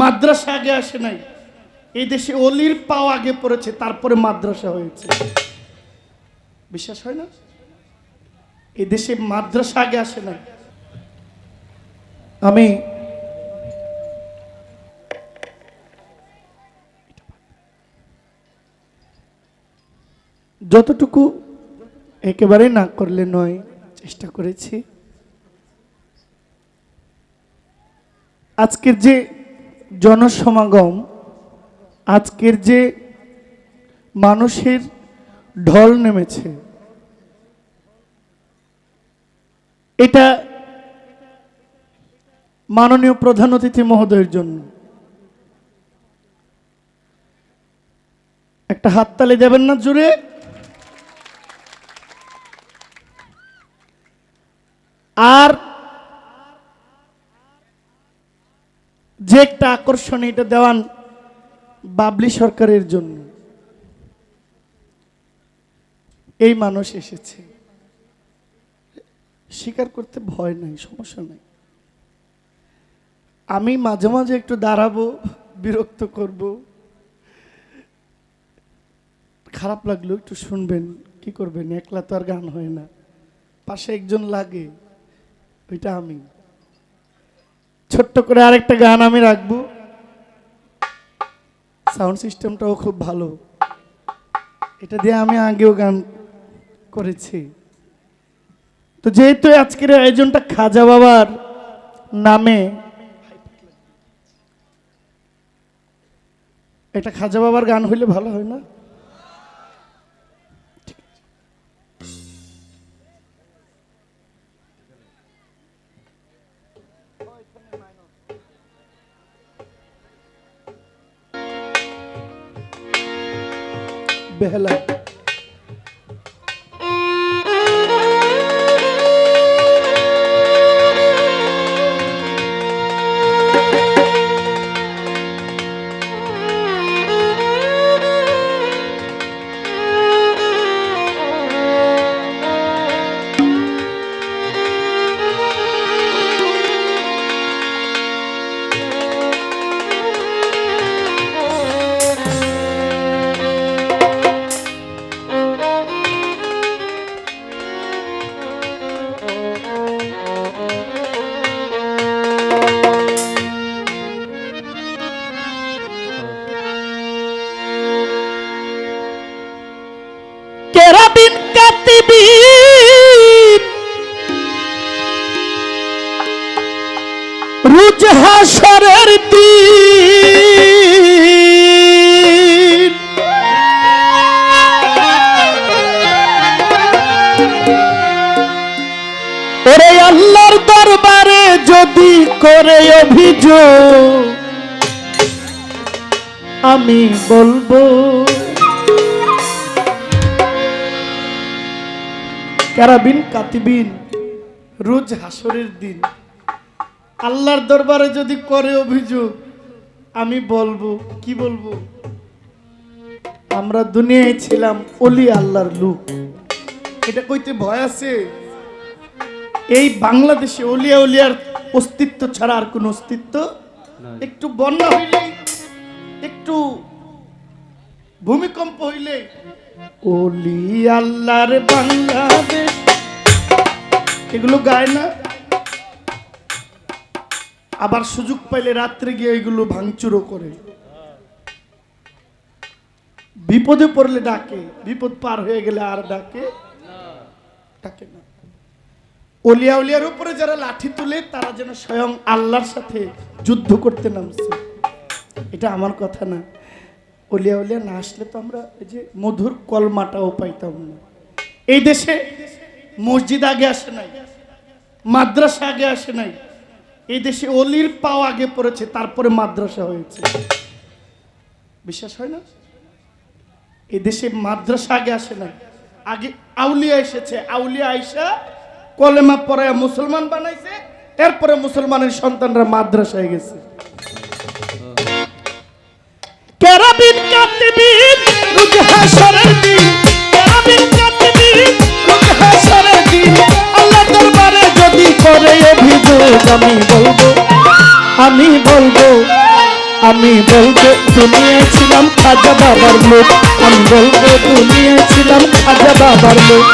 মাদ্রাসা আগে আসে নাই। এই দেশে অলির পাও আগে পড়েছে, তারপরে মাদ্রাসা হয়েছে। বিশ্বাস হয় না? এই দেশে মাদ্রাসা আগে আসে নাই। আমি যতটুকু একেবারে না করলে নয়, চেষ্টা করেছি। আজকের যে জনসমাগম আজকের যে মানুষের ঢল নেমেছে, এটা মাননীয় প্রধান অতিথি মহোদয়ের জন্য। একটা হাততালি দেবেন না জুড়ে আর যে একটা আকর্ষণ এটা দেওয়ান বাবলি সরকারের জন্য। এই মানুষ এসেছে। স্বীকার করতে ভয় নাই, সমস্যা নাই। আমি মাঝে মাঝে একটু দাঁড়াবো, বিরক্ত করব। খারাপ লাগল, একটু শুনবেন, কি করবেন? একলা তো আর গান হয় না। পাশে একজন লাগে, ওইটা আমি। ছোট্ট করে আরেকটা গান আমি রাখব। সাউন্ড সিস্টেমটাও খুব ভালো। এটা দিয়ে আমি আগেও গান করেছি। তো যেহেতু আজকের আয়োজনটা খাজা বাবার নামে, এটা খাজা বাবার গান হইলে ভালো হয় না? beleza কেরাবিন কাতিবিন রুজ হাসরের দিন। ওরে আল্লাহর দরবারে যদি করে অভিযোগ আমি বলব ক্যারাবিন কাতিবিন রোজ হাসরের দিন। আল্লাহর দরবারে যদি করে অভিযোগ আমি বলব কি বলব? আমরা দুনিয়ায় ছিলাম অলি আল্লাহর লোক। এটা কইতে ভয় আছে? এই বাংলাদেশে অলিয়া উলিয়ার অস্তিত্ব ছাড়া আর কোনো অস্তিত্ব? একটু বন্যা হইলে একটু ভূমিকম্প হইলে ওলি আল্লাহর বাংলাদেশ। এগুলো গায় না? আবার সুযোগ পাইলে রাত্রে গিয়ে এগুলো ভাঙচুরও করে। বিপদে পড়লে ডাকে, বিপদ পার হয়ে গেলে আর ডাকে? ডাকে না। অলিয়া উলিয়ার উপরে যারা লাঠি তুলে, তারা যেন স্বয়ং আল্লাহর সাথে যুদ্ধ করতে নামছে। এটা আমার কথা না। অলিয়া উলিয়া না আসলে তো আমরা এই যে মধুর কলমাটাও পাইতাম না। এই দেশে মসজিদ আগে আসে নাই, মাদ্রাসা আগে আসে নাই, এই দেশে অলির পাও আগে পড়েছে, তারপরে মাদ্রাসা হয়েছে। বিশ্বাস হয় না? এই দেশে মাদ্রাসা আগে আসে নাই। আগে আউলিয়া এসেছে, আউলিয়া আইসা কলেমা পড়ায় মুসলমান বানাইছে, এরপরে মুসলমানের সন্তানরা মাদ্রাসায় গেছে। কেরাবিন কাতিবিন। রুজ হাসরের দিন। কেরাবিন কাতিবিন। রুজ হাসরের দিন। আল্লাহ দরবারে যদি করে অভিযোগ আমি বলব আমি বলব আমি বলব দুনিয়ায় ছিলাম খাজা বাবার লোক আমি বলব দুনিয়ায় ছিলাম খাজা বাবার লোক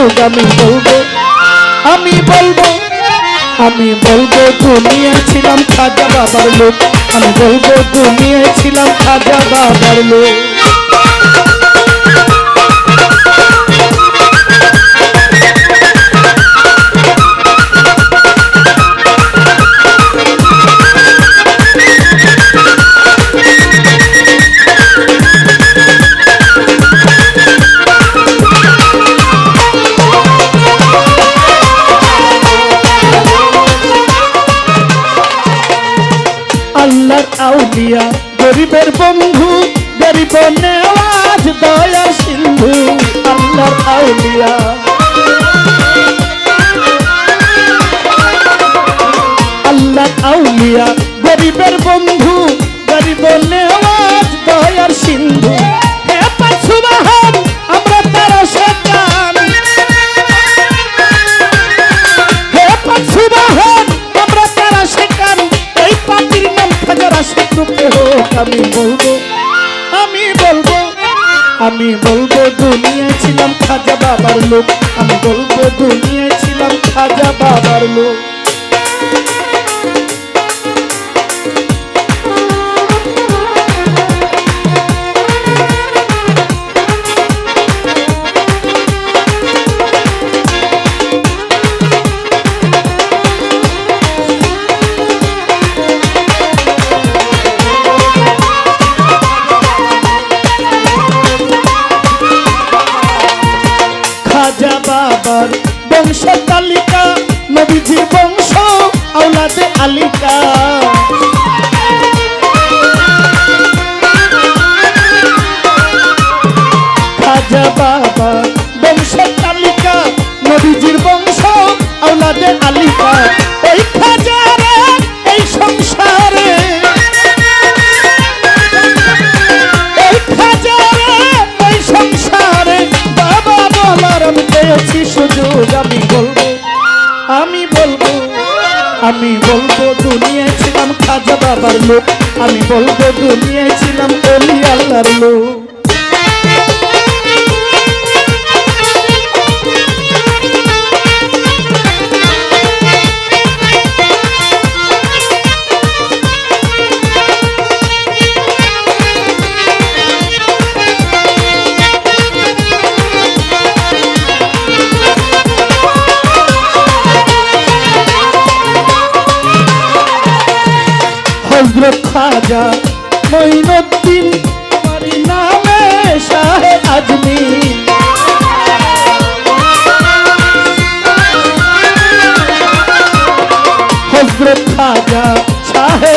অভিযোগ আমি বলব আমি বলব আমি বলব, তুমি ছিলাম খাজা বাবার লোক। আমি বলব, তুমি ছিলাম খাজা বাবার লোক। গরিবের বন্ধু গরিব নেওয়াজ দয়া সিন্ধু আল্লাহ আউলিয়া। আল্লাহ আউলিয়া, গরিবের বন্ধু গরিব নেওয়াজ দয়ার সিন্ধু। বলব দুনিয়ায় ছিলাম খাজা বাবার লোক। খাজা বাবা বংশ তালিকা নবীজির বংশ আওলাদে আলিকা ওই খাজারে এই আমি বলব আমি বলব দুনিয়ায় ছিলাম খাজা বাবার লোক। আমি বলব দুনিয়ায় ছিলাম অলি আল্লাহর লোক। হজরত খাজা মঈনুদ্দিন তোমারই নামে শাহে আজমির হজরত খাজা শাহে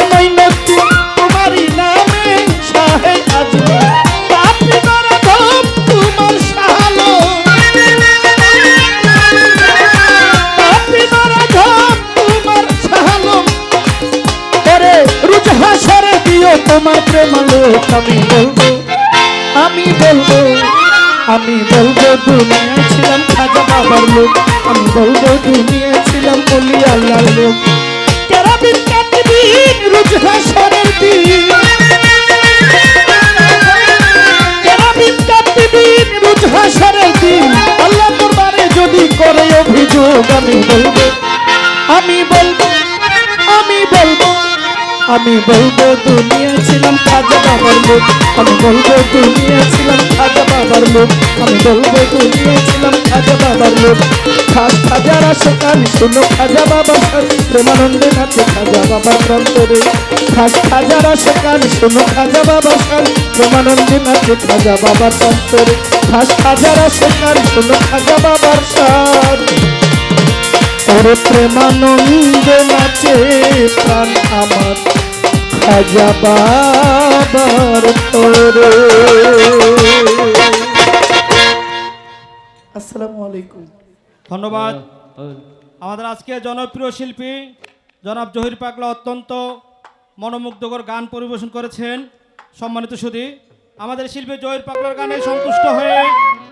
তোমার প্রেম লোক আমি বলব আমি বলব আমি বলব দুনিয়ায় ছিলাম খাজা বাবার লোক, আমি বলব দুনিয়ায় ছিলাম বলি আল্লাহর লোক। কেরাবিন কাটবিন রুজ দিন। দিন। আল্লাহ আমি বলব আমি বলব, দুনিয়া ছিলাম খাজা বাবার লোক আমি বলব, দুনিয়া ছিলাম খাজা বাবার লোক আমি বলব, দুনিয়া ছিলাম খাজা বাবার লোক খাস খাজারা সেখান শুনো খাজা বাবা প্রেমানন্দে নাচে, খাজা বাবার প্রান্তরে খাস খাজারা সেখান শুনো খাজা বাবা সান প্রেমানন্দে নাচে, খাজা বাবার প্রান্তরে খাস খাজারা সেখান শুনো খাজা বাবার সান ওরে প্রেমানন্দে নাচে প্রাণ আমার। খাজা বাবার তোরে। আসসালামু আলাইকুম। ধন্যবাদ। আমাদের আজকে জনপ্রিয় শিল্পী জনাব জহির পাগলা অত্যন্ত মনোমুগ্ধকর গান পরিবেশন করেছেন সম্মানিত সুদী আমাদের শিল্পী জহির পাগলার গানে সন্তুষ্ট হয়ে